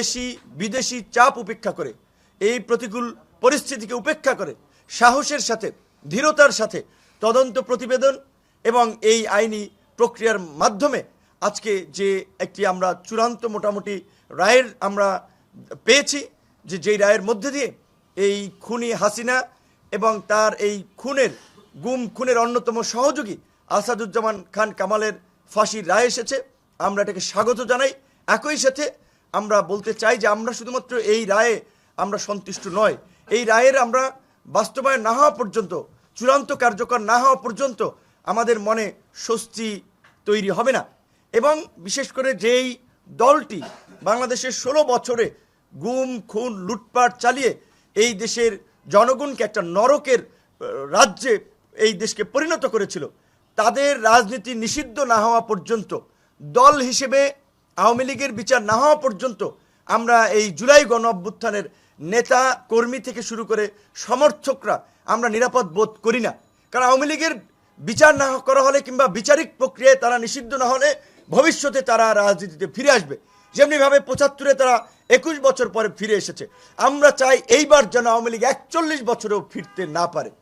দেশি, বিদেশি চাপ উপেক্ষা করে, এই প্রতিকূল পরিস্থিতিকে উপেক্ষা করে, সাহসের সাথে, ধীরতার সাথে তদন্ত প্রতিবেদন এবং এই আইনি প্রক্রিয়ার মাধ্যমে আজকে যে একটি আমরা চূড়ান্ত মোটামুটি রায়ের আমরা পেয়েছি, যে যেই রায়ের মধ্যে দিয়ে এই খুনি হাসিনা এবং তার এই খুনের গুম খুনের অন্যতম সহযোগী আসাদুজ্জামান খান কামালের ফাঁসির রায় এসেছে। আমরা এটাকে স্বাগত জানাই। একই সাথে আমরা বলতে চাই যে আমরা শুধুমাত্র এই রায়ে আমরা সন্তুষ্ট নয়। এই রায়ের আমরা বাস্তবায়ন না হওয়া পর্যন্ত, চূড়ান্ত কার্যকর না হওয়া পর্যন্ত আমাদের মনে স্বস্তি তৈরি হবে না। এবং বিশেষ করে যেই দলটি বাংলাদেশের ষোলো বছরে গুম, খুন, লুটপাট চালিয়ে এই দেশের জনগণকে একটা নরকের রাজ্যে এই দেশকে পরিণত করেছিল, তাদের রাজনীতি নিষিদ্ধ না হওয়া পর্যন্ত দল হিসেবে আওয়ামী লীগের বিচার না হওয়া পর্যন্ত আমরা এই জুলাই গণ অভ্যুত্থানের নেতা, কর্মী থেকে শুরু করে সমর্থকরা আমরা নিরাপদ বোধ করি না। কারণ আওয়ামী লীগের বিচার না করা হলে কিংবা বিচারিক প্রক্রিয়ায় তারা নিষিদ্ধ না হলে ভবিষ্যতে তারা রাজনীতিতে ফিরে আসবে। যেমনিভাবে পঁচাত্তরে তারা একুশ বছর পরে ফিরে এসেছে। আমরা চাই এইবার যেন আওয়ামী লীগ একচল্লিশ বছরেও ফিরতে না পারে।